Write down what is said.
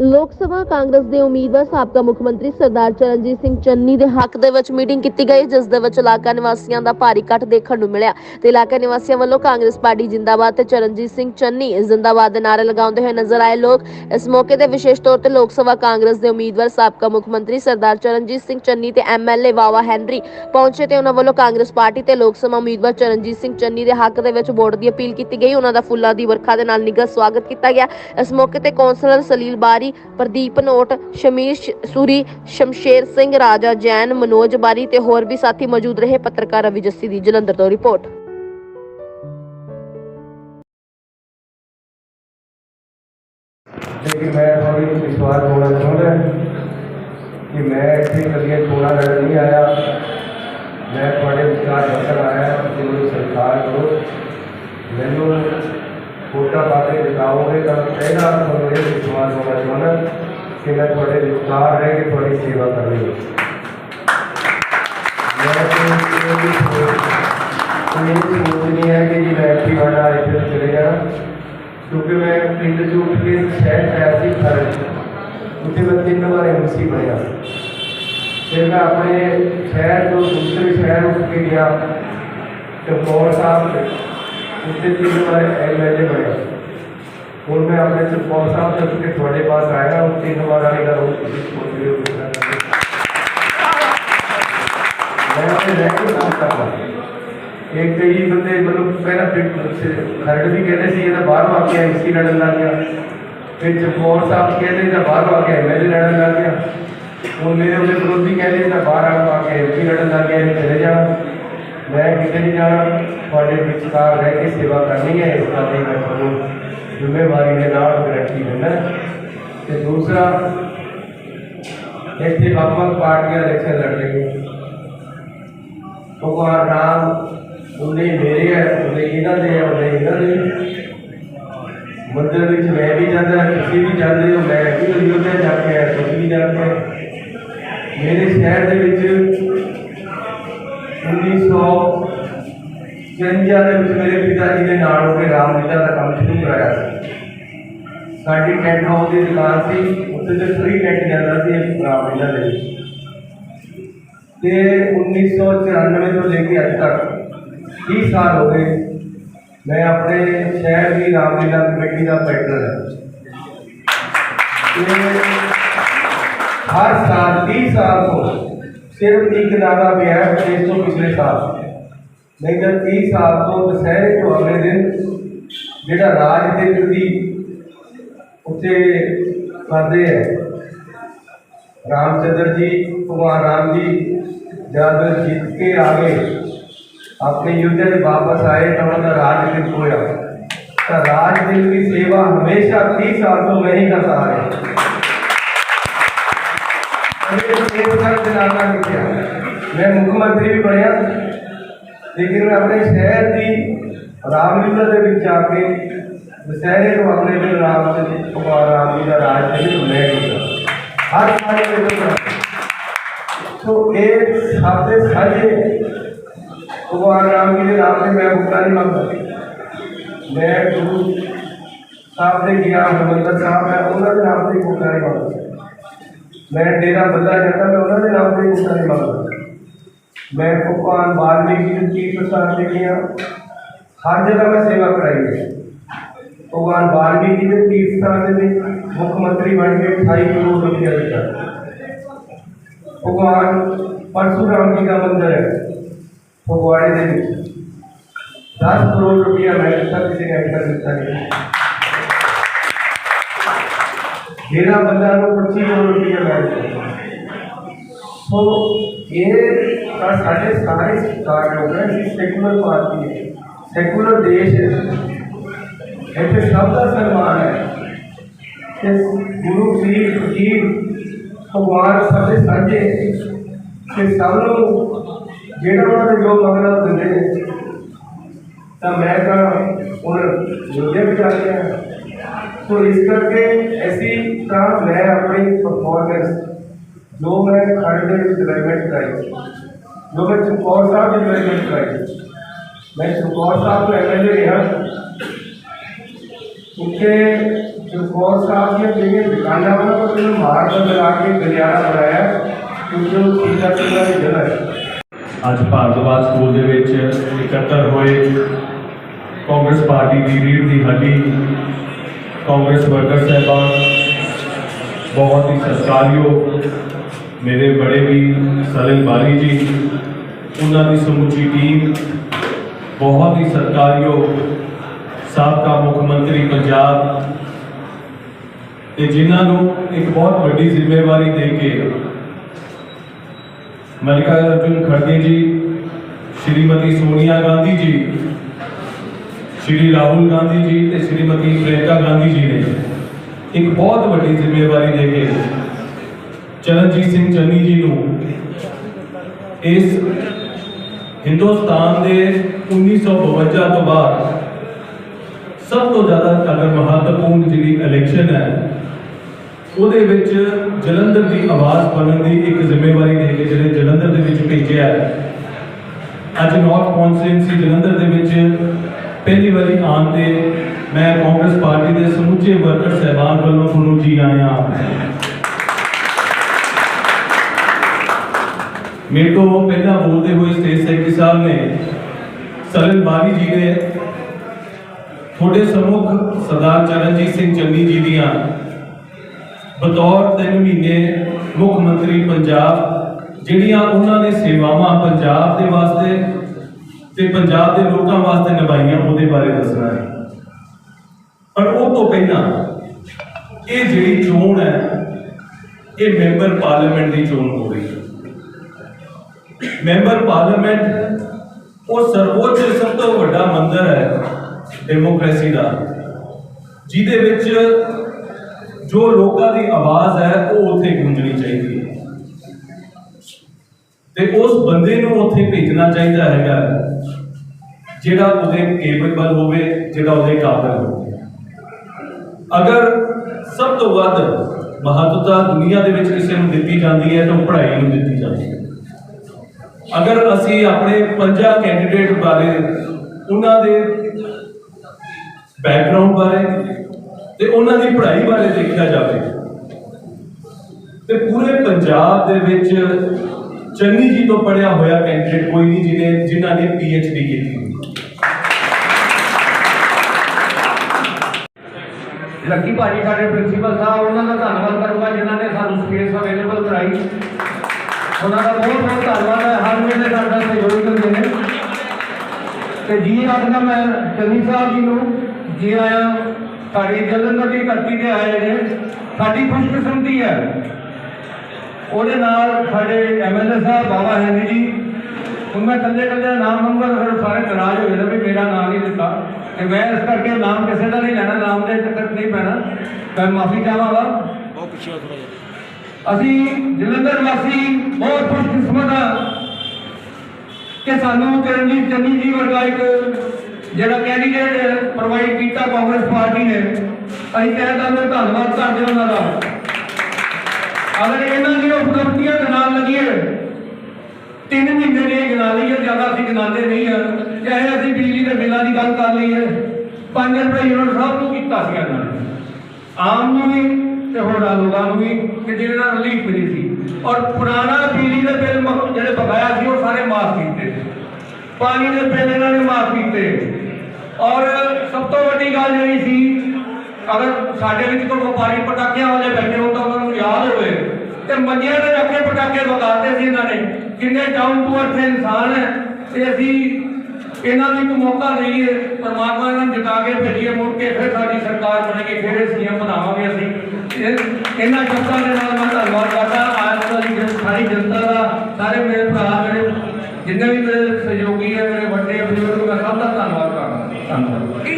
ਲੋਕ ਸਭਾ ਕਾਂਗਰਸ ਦੇ ਉਮੀਦਵਾਰ ਸਾਬਕਾ ਮੁੱਖ ਮੰਤਰੀ ਸਰਦਾਰ ਚਰਨਜੀਤ ਸਿੰਘ ਚੰਨੀ ਦੇ ਹੱਕ ਦੇ ਵਿੱਚ ਮੀਟਿੰਗ ਕੀਤੀ ਗਈ, ਜਿਸ ਦੇ ਵਿੱਚ ਇਲਾਕਾ ਨਿਵਾਸੀਆਂ ਦਾ ਭਾਰੀ ਇਕੱਠ ਦੇਖਣ ਨੂੰ ਮਿਲਿਆ। ਤੇ ਇਲਾਕਾ ਨਿਵਾਸੀਆਂ ਵੱਲੋਂ ਕਾਂਗਰਸ ਪਾਰਟੀ ਜਿੰਦਾਬਾਦ ਤੇ ਚਰਨਜੀਤ ਸਿੰਘ ਚੰਨੀ ਜਿੰਦਾਬਾਦ ਦੇ ਨਾਰੇ ਲਗਾਉਂਦੇ ਹੋਏ ਨਜ਼ਰ ਆਏ। ਲੋਕ ਇਸ ਮੌਕੇ ਤੇ ਵਿਸ਼ੇਸ਼ ਤੌਰ ਤੇ ਲੋਕ ਸਭਾ ਕਾਂਗਰਸ ਦੇ ਉਮੀਦਵਾਰ ਸਾਬਕਾ ਮੁੱਖ ਮੰਤਰੀ ਸਰਦਾਰ ਚਰਨਜੀਤ ਸਿੰਘ ਚੰਨੀ ਤੇ ਐਮਐਲਏ ਵਾਵਾ ਹੈਨਰੀ ਪਹੁੰਚੇ ਤੇ ਉਹਨਾਂ ਵੱਲੋਂ ਕਾਂਗਰਸ ਪਾਰਟੀ ਤੇ ਲੋਕ ਸਭਾ ਉਮੀਦਵਾਰ ਚਰਨਜੀਤ ਸਿੰਘ ਚੰਨੀ ਦੇ ਹੱਕ ਦੇ ਵਿੱਚ ਵੋਟ ਦੀ ਅਪੀਲ ਕੀਤੀ ਗਈ। ਉਹਨਾਂ ਦਾ ਫੁੱਲਾਂ ਦੀ ਵਰਖਾ ਦੇ ਨਾਲ ਨਿੱਘਾ ਸਵਾਗਤ ਕੀਤਾ ਗਿਆ। ਇਸ ਮੌਕੇ ਤੇ ਕੌਂਸਲਰ ਸਲੀਲ ਬਾਰੀ ਪ੍ਰਦੀਪ ਨੋਟ, ਸ਼ਮੀਰ ਸੂਰੀ, ਸ਼ਮਸ਼ੇਰ ਸਿੰਘ, ਰਾਜਾ ਜੈਨ, ਮਨੋਜ ਬਾਰੀ ਤੇ ਹੋਰ ਵੀ ਸਾਥੀ ਮੌਜੂਦ ਰਹੇ ਪੱਤਰਕਾਰ ਰਵੀ ਜੱਸੀ ਦੀ ਜਲੰਧਰ ਤੋਂ ਰਿਪੋਰਟ। ਲੇਕਿਨ ਮੈਂ ਥੋੜੀ ਵਿਸ਼ਵਾਸ ਹੋਣਾ ਚਾਹੁੰਦਾ ਕਿ ਮੈਂ ਇੱਥੇ ਕਦੀਆਂ ਚੋਣਾਂ ਲੜਨ ਨਹੀਂ ਆਇਆ। ਮੈਂ ਤੁਹਾਡੇ ਵਿਚਾਰ ਦੱਸਣ ਆਇਆ ਕਿ ਮੈਨੂੰ ਸਰਕਾਰ ਕਰੋ। ਮੈਨੂੰ ਵੋਟਾਂ ਪਾ ਕੇ ਜਿਤਾਓਗੇ ਤਾਂ ਪਹਿਲਾ ਤੁਹਾਨੂੰ ਇਹ ਵਿਸ਼ਵਾਸ ਹੋਣਾ ਚਾਹੁੰਦਾ ਕਿ ਮੈਂ ਤੁਹਾਡੇ ਵਿਚਾਰ ਰਹਿ ਕੇ ਤੁਹਾਡੀ ਸੇਵਾ ਕਰਨੀ ਹੈ ਮੈਂ ਕੋਈ ਇਹ ਵੀ ਸੋਚ ਕੋਈ ਇਹ ਵੀ ਸੋਚ ਨਹੀਂ ਹੈ ਕਿ ਜੀ ਮੈਂ ਇੱਥੇ ਵਾਲਾ ਇੱਥੇ ਚਲੇ ਜਾਣਾ ਕਿਉਂਕਿ ਮੈਂ ਪਿੰਡ ਚ ਉੱਠ ਕੇ ਸ਼ਹਿਰ ਆਇਆ ਸੀ ਖਰੜ ਉੱਥੇ ਮੈਂ ਤਿੰਨ ਵਾਰ ਐਮਸੀ ਬਣਿਆ ਫਿਰ ਮੈਂ ਆਪਣੇ ਸ਼ਹਿਰ ਤੋਂ ਦੂਸਰੇ ਸ਼ਹਿਰ ਉੱਠ ਕੇ ਗਿਆ ਚਮਕੌਰ ਸਾਹਿਬ ਤੇ ਉੱਥੇ ਤਿੰਨ ਵਾਰ ਐਮਐਲਏ ਬਣਿਆ ਹੁਣ ਮੈਂ ਆਪਣੇ ਚਮਕੌਰ ਸਾਹਿਬ ਤੋਂ ਉੱਠ ਕੇ ਤੁਹਾਡੇ ਪਾਸ ਆਇਆ ਉਹ ਤਿੰਨ ਵਾਰ ਵਾਲੀ ਗੱਲ ਉਹ ਤੁਸੀਂ ਸੋਚ ਰਹੇ ਹੋ ਕਿਸ ਤਰ੍ਹਾਂ ਕਰਕੇ। ਮੈਂ ਆਪਣੇ ਰਹਿ ਕੇ ਕੰਮ ਕਰਦਾ ਇਹ ਕਈ ਬੰਦੇ ਮੈਨੂੰ ਪਹਿਲਾਂ ਫਿਰ ਖਰੜ ਵੀ ਕਹਿੰਦੇ ਸੀ ਇਹਦਾ ਬਾਹਰੋਂ ਆ ਕੇ ਐਮਸੀ ਲੜਨ ਲੱਗ ਗਿਆ ਫਿਰ ਚਮਕੌਰ ਸਾਹਿਬ ਕਹਿੰਦੇ ਇਹਦਾ ਬਾਹਰੋਂ ਆ ਕੇ ਐਮਐਲਏ ਲੜਨ ਲੱਗ ਗਿਆ ਹੁਣ ਮੇਰੇ ਉਹਦੇ ਵਿਰੋਧੀ ਕਹਿੰਦੇ ਇਹਦਾ ਬਾਹਰ ਆ ਕੇ ਐਮਪੀ ਲੜਨ ਲੱਗ ਗਿਆ ਇਹ ਚਲੇ ਜਾਣਾ ਮੈਂ ਕਿਤੇ ਨਹੀਂ ਜਾਣਾ ਤੁਹਾਡੇ ਵਿਚਕਾਰ ਰਹਿ ਕੇ ਸੇਵਾ ਕਰਨੀ ਹੈ, ਇਸ ਗੱਲ ਦੀ ਮੈਂ ਤੁਹਾਨੂੰ ਜ਼ਿੰਮੇਵਾਰੀ ਦੇ ਨਾਲ ਗਰੰਟੀ ਦਿੰਦਾ। ਤੇ ਦੂਸਰਾ, ਇੱਥੇ ਵੱਖ ਵੱਖ ਪਾਰਟੀਆਂ ਇਲੈਕਸ਼ਨ ਲੜ ਰਹੀਆਂ ਭਗਵਾਨ ਰਾਮ ਉਹਨੇ ਮੇਰੇ ਹੈ, ਉਹਨੇ ਇਹਨਾਂ ਦੇ ਹੈ, ਉਹਨੇ ਇਹਨਾਂ ਦੇ ਮੰਦਰ ਵਿੱਚ ਮੈਂ ਵੀ ਜਾਂਦਾ ਤੁਸੀਂ ਵੀ ਜਾਂਦੇ ਹੋ ਮੈਂ ਵੀ ਅਯੋਧਿਆ ਜਾ ਕੇ ਆਇਆ ਤੁਸੀਂ ਵੀ ਜਾ ਕੇ ਆਏ। ਮੇਰੇ ਸ਼ਹਿਰ ਦੇ ਵਿੱਚ 1954 ਦੇ ਵਿੱਚ ਮੇਰੇ ਪਿਤਾ ਜੀ ਦੇ ਨਾਲ ਹੋ ਕੇ ਰਾਮ ਲੀਲਾ ਦਾ ਕੰਮ ਸ਼ੁਰੂ ਕਰਾਇਆ ਸੀ ਸਾਡੀ ਟੈਂਟ ਹਾਊਸ ਦੀ ਦੁਕਾਨ ਸੀ ਉੱਥੇ ਤੇ ਫ੍ਰੀ ਟੈਂਟ ਜਾਂਦਾ ਸੀ ਰਾਮ ਲੀਲਾ ਦੇ ਵਿੱਚ ਤੇ 1994 ਤੋਂ ਲੈ ਕੇ ਅੱਜ ਤੱਕ 30 ਸਾਲ ਹੋ ਗਏ ਮੈਂ ਆਪਣੇ ਸ਼ਹਿਰ ਦੀ ਰਾਮਲੀਲਾ ਕਮੇਟੀ ਦਾ ਪੈਟਰਨ ਹਾਂ ਤੇ ਹਰ ਸਾਲ 30 ਸਾਲ ਤੋਂ ਸਿਰਫ ਇੱਕ ਨਾਗਾ ਪਿਆ ਹੈ ਇਸ ਤੋਂ ਪਿਛਲੇ ਸਾਲ ਨਹੀਂ ਤਾਂ 30 ਸਾਲ ਤੋਂ ਦਸਹਿਰੇ ਤੋਂ ਅਗਲੇ ਦਿਨ ਜਿਹੜਾ ਰਾਜ ਦੇ ਪ੍ਰਤੀ ਉੱਥੇ ਕਰਦੇ ਹੈ, ਰਾਮਚੰਦਰ ਜੀ, ਭਗਵਾਨ ਰਾਮ ਜੀ ਜਦ ਜਿੱਤ ਕੇ ਆ ਗਏ। ਆਪਣੇ ਯੁੱਧ ਦੇ ਵਾਪਸ ਆਏ ਤਾਂ ਉਹਨਾਂ ਦਾ ਰਾਜ ਦਿਨ ਹੋਇਆ। ਤਾਂ ਰਾਜ ਦਿਨ ਦੀ ਸੇਵਾ ਹਮੇਸ਼ਾ 30 ਸਾਲ ਤੋਂ ਮੈਂ ਹੀ ਕਰਦਾ ਆ ਰਿਹਾ। ਅਰੇ ਇਹ ਸਾਲ ਦੇ ਨਾਲ ਨਾਲ ਕਿਹਾ ਮੈਂ ਮੁੱਖ ਮੰਤਰੀ ਵੀ ਬਣਿਆ ਲੇਕਿਨ ਮੈਂ ਆਪਣੇ ਸ਼ਹਿਰ ਦੀ ਰਾਮਲੀਲਾ ਦੇ ਵਿੱਚ ਆ ਕੇ ਦਸਹਿਰੇ ਨੂੰ ਆਪਣੇ ਦਿਨ ਰਾਮ ਦੇ ਭਗਵਾਨ ਰਾਮ ਜੀ ਦਾ ਰਾਜ ਦੇ ਵਿੱਚ ਮੈਂ ਕੀਤਾ ਹਰ ਸਾਲ ਇਹ ਕਰਦਾ ਸੋ ਇਹ ਸਭ ਦੇ ਸਾਂਝੇ ਭਗਵਾਨ ਰਾਮ ਜੀ ਦੇ ਨਾਮ ਤੇ ਮੈਂ ਬੁੱਕਾ ਨਹੀਂ ਮੰਗਦਾ ਮੈਂ ਗੁਰੂ ਸਾਹਿਬ ਦੇ ਗਿਆ ਹਰਮੰਦਰ ਸਾਹਿਬ ਮੈਂ ਉਹਨਾਂ ਦੇ ਨਾਮ ਤੇ ਬੁੱਕਾ ਨਹੀਂ ਮੰਗਦਾ ਮੈਂ ਡੇਰਾ ਬੱਲਾ ਜਾਂਦਾ ਮੈਂ ਉਹਨਾਂ ਦੇ ਨਾਮ ਤੇ ਬੁੱਕਾ ਨਹੀਂ ਮੰਗਦਾ ਮੈਂ ਭਗਵਾਨ ਵਾਲਮੀਕੀ ਜੀ ਦੀ ਪ੍ਰਸਾਦ ਦੇ ਗਿਆ ਹਰ ਜਗ੍ਹਾ ਮੈਂ ਸੇਵਾ ਕਰਾਈ ਹੈ ਭਗਵਾਨ ਵਾਲਮੀਕੀ ਦੇ ਤੀਰਥ ਸਥਾਨ ਦੇ ਵਿੱਚ ਮੁੱਖ ਮੰਤਰੀ ਬਣ ਕੇ ਜਿਹੜਾ ਬੰਦਾ ਨੂੰ 25 ਕਰੋੜ ਰੁਪਇਆ ਮੈਂ ਦਿੱਤਾ ਸੋ ਇਹ ਤਾਂ ਸਾਡੇ ਸਾਰੇ ਸਰਕਾਰ ਹੋ ਗਏ ਸੀ ਸੈਕੂਲਰ ਪਾਰਟੀ ਹੈ। ਸੈਕੂਲਰ ਦੇਸ਼ ਹੈ। ਇੱਥੇ ਸਭ ਦਾ ਸਨਮਾਨ ਹੈ। ਕਿ ਗੁਰੂ ਪੀਰ ਫਕੀਰ ਭਗਵਾਨ ਸਾਡੇ ਸਾਂਝੇ ਕਿ ਸਭ ਨੂੰ ਜਿਹੜਾ ਉਹਨਾਂ ਦੇ ਜੋ ਮੰਗਣਾ ਦਿੰਦੇ ਤਾਂ ਮੈਂ ਤਾਂ ਹੁਣ ਜੋਧੇ ਵਿੱਚ ਆ ਗਿਆ ਸੋ ਇਸ ਕਰਕੇ ਅਸੀਂ ਤਾਂ ਮੈਂ ਆਪਣੀ ਪਰਫਾਰਮੈਂਸ ਜੋ ਮੈਂ ਖੜ ਦੇ ਵਿੱਚ ਡਿਵੈਲਪਮੈਂਟ ਕਰਾਈ ਜੋ ਮੈਂ ਚਮਕੌਰ ਸਾਹਿਬ ਦੀ ਡਿਵੈਲਪਮੈਂਟ ਕਰਾਈ ਮੈਂ ਚਮਕੌਰ ਸਾਹਿਬ ਤੋਂ ਐਮਐਲਏ ਰਿਹਾ ਉੱਥੇ ਚਮਕੌਰ ਸਾਹਿਬ ਦੀਆਂ ਜਿਹੜੀਆਂ ਦੁਕਾਨਾਂ ਉਹਨਾਂ ਕੋਲ ਮੈਨੂੰ ਮਾਰਬਲ ਲਗਾ ਕੇ ਗਲਿਆਰਾ ਬਣਾਇਆ ਕਿਉਂਕਿ ਉਹ ਸੀਤਾ ਸਿੰਘਾਂ ਦੀ ਜਗ੍ਹਾ ਹੈ ਅੱਜ ਭਾਰਤਵਾਦ ਸਕੂਲ ਦੇ ਵਿੱਚ ਇਕੱਤਰ ਹੋਏ ਕਾਂਗਰਸ ਪਾਰਟੀ ਦੀ ਰੀੜ ਦੀ ਹੱਡੀ ਕਾਂਗਰਸ ਵਰਕਰ ਸਾਹਿਬਾਨ, ਬਹੁਤ ਹੀ ਸਤਿਕਾਰਯੋਗ ਮੇਰੇ ਬੜੇ ਵੀ ਸਲਿਲ ਬਾਰੀ ਜੀ, ਉਹਨਾਂ ਦੀ ਸਮੁੱਚੀ ਟੀਮ, ਬਹੁਤ ਹੀ ਸਤਿਕਾਰਯੋਗ ਸਾਬਕਾ ਮੁੱਖ ਮੰਤਰੀ ਪੰਜਾਬ ਤੇ ਜਿਨ੍ਹਾਂ ਨੂੰ ਇੱਕ ਬਹੁਤ ਵੱਡੀ ਜ਼ਿੰਮੇਵਾਰੀ ਦੇ ਕੇ ਮਲਿਕਾ ਅਰਜੁਨ ਖੜਗੇ ਜੀ, ਸ਼੍ਰੀਮਤੀ ਸੋਨੀਆ ਗਾਂਧੀ ਜੀ ਸ਼੍ਰੀ ਰਾਹੁਲ ਗਾਂਧੀ ਜੀ ਤੇ ਸ਼੍ਰੀਮਤੀ ਪ੍ਰਿਯੰਕਾ ਗਾਂਧੀ ਜੀ ਨੇ ਇੱਕ ਬਹੁਤ ਵੱਡੀ ਜ਼ਿੰਮੇਵਾਰੀ ਦੇ ਕੇ ਚਰਨਜੀਤ ਸਿੰਘ ਚੰਨੀ ਜੀ ਨੂੰ ਇਸ ਹਿੰਦੁਸਤਾਨ ਦੇ 1952 ਤੋਂ ਬਾਅਦ ਸਭ ਤੋਂ ਜ਼ਿਆਦਾ ਅਗਰ ਮਹੱਤਵਪੂਰਨ ਜਿਹੜੀ ਇਲੈਕਸ਼ਨ ਹੈ, ਉਹਦੇ ਵਿੱਚ ਜਲੰਧਰ ਦੀ ਆਵਾਜ਼ ਬਣਨ ਦੀ ਇੱਕ ਜ਼ਿੰਮੇਵਾਰੀ ਦੇ ਕੇ ਜਿਹੜੇ ਜਲੰਧਰ ਦੇ ਵਿੱਚ ਭੇਜਿਆ ਹੈ। ਅੱਜ ਨਾਰਥ ਕੌਂਸਟੀਟਿਊਂਸੀ ਜਲੰਧਰ ਦੇ ਵਿੱਚ ਪਹਿਲੀ ਵਾਰੀ ਆਉਣ ਤੇ ਮੈਂ ਕਾਂਗਰਸ ਪਾਰਟੀ ਦੇ ਸਮੁੱਚੇ ਵਰਕਰ ਸਹਿਬਾਨ ਵੱਲੋਂ ਤੁਹਾਨੂੰ ਜੀ ਆਇਆਂ ਮੇਰੇ ਤੋਂ ਪਹਿਲਾਂ ਬੋਲਦੇ ਹੋਏ ਸਟੇਜ ਸੈਕਟਰੀ ਸਾਹਿਬ ਨੇ ਸਰਨ ਬਾਰੀ ਜੀ ਨੇ ਤੁਹਾਡੇ ਸਮੁਖ ਸਰਦਾਰ ਚਰਨਜੀਤ ਸਿੰਘ ਚੰਨੀ ਜੀ ਦੀਆਂ ਬਤੌਰ ਤਿੰਨ ਮਹੀਨੇ ਮੁੱਖ ਮੰਤਰੀ ਪੰਜਾਬ, ਜਿਹੜੀਆਂ ਉਹਨਾਂ ਨੇ ਸੇਵਾਵਾਂ ਪੰਜਾਬ ਦੇ ਵਾਸਤੇ ਤੇ ਪੰਜਾਬ ਦੇ ਲੋਕਾਂ ਵਾਸਤੇ ਨਿਭਾਈਆਂ ਉਹਦੇ ਬਾਰੇ ਦੱਸਣਾ ਹੈ। ਪਰ ਉਹ ਤੋਂ ਪਹਿਲਾਂ ਇਹ ਜਿਹੜੀ ਚੋਣ ਹੈ, ਇਹ ਮੈਂਬਰ ਪਾਰਲੀਮੈਂਟ ਦੀ ਚੋਣ ਹੋ ਰਹੀ ਹੈ। ਮੈਂਬਰ ਪਾਰਲੀਮੈਂਟ ਉਹ ਸਰਵੋੱਚ, ਸਭ ਤੋਂ ਵੱਡਾ ਮੰਦਰ ਹੈ ਡੈਮੋਕ੍ਰੇਸੀ ਦਾ, ਜਿਹਦੇ ਵਿੱਚ ਜੋ ਲੋਕਾਂ ਦੀ ਆਵਾਜ਼ ਹੈ, ਉਹ ਉੱਥੇ ਗੂੰਜਣੀ ਚਾਹੀਦੀ ਹੈ। ਤੇ ਉਸ ਬੰਦੇ ਨੂੰ ਉੱਥੇ ਭੇਜਣਾ ਚਾਹੀਦਾ ਹੈਗਾ। ਜਿਹੜਾ ਉਹਦੇ ਕੇਪੇਬਲ ਹੋਵੇ, ਜਿਹੜਾ ਉਹਦੇ ਕਾਬਿਲ ਹੋਵੇ। ਅਗਰ ਸਭ ਤੋਂ ਵੱਧ ਮਹੱਤਤਾ ਦੁਨੀਆ ਦੇ ਵਿੱਚ ਕਿਸੇ ਨੂੰ ਦਿੱਤੀ ਜਾਂਦੀ ਹੈ, ਤਾਂ ਪੜ੍ਹਾਈ ਨੂੰ ਦਿੱਤੀ ਜਾਂਦੀ ਹੈ। ਅਗਰ ਅਸੀਂ ਆਪਣੇ ਪੰਜਾਂ ਕੈਂਡੀਡੇਟ ਬਾਰੇ, ਉਹਨਾਂ ਦੇ ਬੈਕਗ੍ਰਾਉਂਡ ਬਾਰੇ ਤੇ ਉਹਨਾਂ ਦੀ ਪੜ੍ਹਾਈ ਬਾਰੇ ਦੇਖਿਆ ਜਾਵੇ, ਤੇ ਪੂਰੇ ਪੰਜਾਬ ਦੇ ਵਿੱਚ ਚੰਨੀ ਜੀ ਤੋਂ ਪੜਿਆ ਹੋਇਆ ਕੈਂਡੀਡੇਟ ਕੋਈ ਨਹੀਂ ਜਿਹਨੇ ਜਿਨ੍ਹਾਂ ਨੇ ਡੀ ਕੀਤੀ। ਲੱਕੀ ਭਾਜੀ ਸਾਡੇ ਪ੍ਰਿੰਸੀਪਲ ਸਾਹਿਬ, ਉਹਨਾਂ ਦਾ ਧੰਨਵਾਦ ਕਰੂੰਗਾ ਜਿਨ੍ਹਾਂ ਨੇ ਸਾਨੂੰ ਸਪੇਸ ਅਵੇਲੇਬਲ ਕਰਾਈ। ਉਹਨਾਂ ਦਾ ਬਹੁਤ ਬਹੁਤ ਧੰਨਵਾਦ ਹੈ, ਹਰ ਵੇਲੇ ਸਾਡਾ ਸਹਿਯੋਗ ਕਰਦੇ ਨੇ। ਤੇ ਜੀ ਆਖਦਾ ਮੈਂ ਚੰਨੀ ਸਾਹਿਬ ਜੀ ਨੂੰ, ਜੀ ਆਇਆ ਸਾਡੀ ਜਲੰਧਰ ਦੀ ਧਰਤੀ ਤੇ ਆਏ ਨੇ। ਸਾਡੀ ਖੁਸ਼ਕਿਸਮਤੀ ਹੈ। ਉਹਦੇ ਨਾਲ ਸਾਡੇ ਐਮਐਲਏ ਸਾਹਿਬ, ਬਾਬਾ ਹੈਨੀ ਜੀ। ਹੁਣ ਮੈਂ ਕੱਲੇ ਕੱਲੇ ਨਾਮ ਲਊਂਗਾ, ਫਿਰ ਸਾਰੇ ਨਾਰਾਜ਼ ਹੋ ਜਾਣਗੇ ਵੀ ਮੇਰਾ ਨਾਮ ਨਹੀਂ ਦਿੱਤਾ। ਤੇ ਮੈਂ ਇਸ ਕਰਕੇ ਨਾਮ ਕਿਸੇ ਦਾ ਨਹੀਂ ਲੈਣਾ ਨਾਮ ਦੇ ਚੱਕਰ ਨਹੀਂ ਪੈਣਾ। ਮੈਂ ਮਾਫੀ ਚਾਹਾਂਗਾ। ਅਸੀਂ ਜਲੰਧਰ ਵਾਸੀ ਬਹੁਤ ਖੁਸ਼ਕਿਸਮਤ ਹਾਂ ਕਿ ਸਾਨੂੰ ਚਰਨਜੀਤ ਚੰਨੀ ਜੀ ਵਰਗਾ ਇੱਕ ਜਿਹੜਾ ਕੈਂਡੀਡੇਟ ਪ੍ਰੋਵਾਈਡ ਕੀਤਾ ਕਾਂਗਰਸ ਪਾਰਟੀ ਨੇ। ਅਸੀਂ ਕਹਿੰਦਾ ਮੈਂ ਧੰਨਵਾਦ ਕਰਦੇ ਹਾਂ ਉਹਨਾਂ ਦਾ। ਅਗਰ ਇਹਨਾਂ ਦੀ ਉਪਲਬਧੀਆਂ ਦੇ ਨਾਲ ਲੱਗੀਏ ਤਿੰਨ ਮਹੀਨੇ ਇਹ ਗਿਣਾ ਲਈਏ ਜ਼ਿਆਦਾ ਅਸੀਂ ਗਿਣਾਉਂਦੇ ਨਹੀਂ ਹਾਂ। ਚਾਹੇ ਅਸੀਂ ਬਿਜਲੀ ਬਿੱਲਾਂ ਦੀ ਗੱਲ ਕਰ ਲਈਏ 5 ਰੁਪਏ ਯੂਨਿਟ ਸਭ ਨੂੰ ਕੀਤਾ ਸੀ ਇਹਨਾਂ ਨੇ। ਆਮ ਨੂੰ ਵੀ ਤੇ ਹੋਰਾਂ ਲੋਕਾਂ ਨੂੰ ਵੀ, ਕਿ ਜਿਹਦੇ ਨਾਲ ਰਿਲੀਫ ਮਿਲੀ ਸੀ। ਔਰ ਪੁਰਾਣਾ ਬਿਜਲੀ ਦੇ ਬਿੱਲ ਜਿਹੜੇ ਬਕਾਇਆ ਸੀ, ਉਹ ਸਾਰੇ ਮਾਫ ਕੀਤੇ। ਪਾਣੀ ਦੇ ਬਿੱਲ ਇਹਨਾਂ ਨੇ ਮਾਫ ਕੀਤੇ। ਔਰ ਸਭ ਤੋਂ ਵੱਡੀ ਗੱਲ ਜਿਹੜੀ ਸੀ, ਅਗਰ ਸਾਡੇ ਵਿੱਚ ਕੋਈ ਵਪਾਰੀ ਪਟਾਕਿਆਂ ਵਾਲੇ ਬੈਠੇ ਹੋ ਤਾਂ ਉਹਨਾਂ ਨੂੰ ਯਾਦ ਹੋਵੇ, ਤੇ ਮੰਜਿਆਂ ਤੇ ਰੱਖ ਪਟਾਕੇ ਵਗਾਤੇ ਸੀ ਇਹਨਾਂ ਨੇ। ਕਿੰਨੇ ਡਾਊਨ ਟੂ ਅਰਥ ਇਨਸਾਨ ਹੈ, ਤੇ ਅਸੀਂ ਇਹਨਾਂ ਨੂੰ ਇੱਕ ਮੌਕਾ ਦੇਈਏ ਪਰਮਾਤਮਾ ਇਹਨਾਂ ਨੂੰ ਜਿਤਾ ਕੇ ਭੇਜੀਏ, ਮੁੜ ਕੇ ਫਿਰ ਸਾਡੀ ਸਰਕਾਰ ਬਣੇਗੀ, ਫਿਰ ਇਹ ਸੀਐਮ ਬਣਾਵਾਂਗੇ ਅਸੀਂ। ਇਹਨਾਂ ਸ਼ਬਦਾਂ ਦੇ ਨਾਲ ਮੈਂ ਧੰਨਵਾਦ ਕਰਦਾ। ਆਜ ਦੀ ਸਾਰੀ ਜਨਤਾ ਦਾ, ਸਾਰੇ ਮੇਰੇ ਭਰਾ ਜਿਹੜੇ, ਜਿੰਨੇ ਵੀ ਮੇਰੇ ਸਹਿਯੋਗ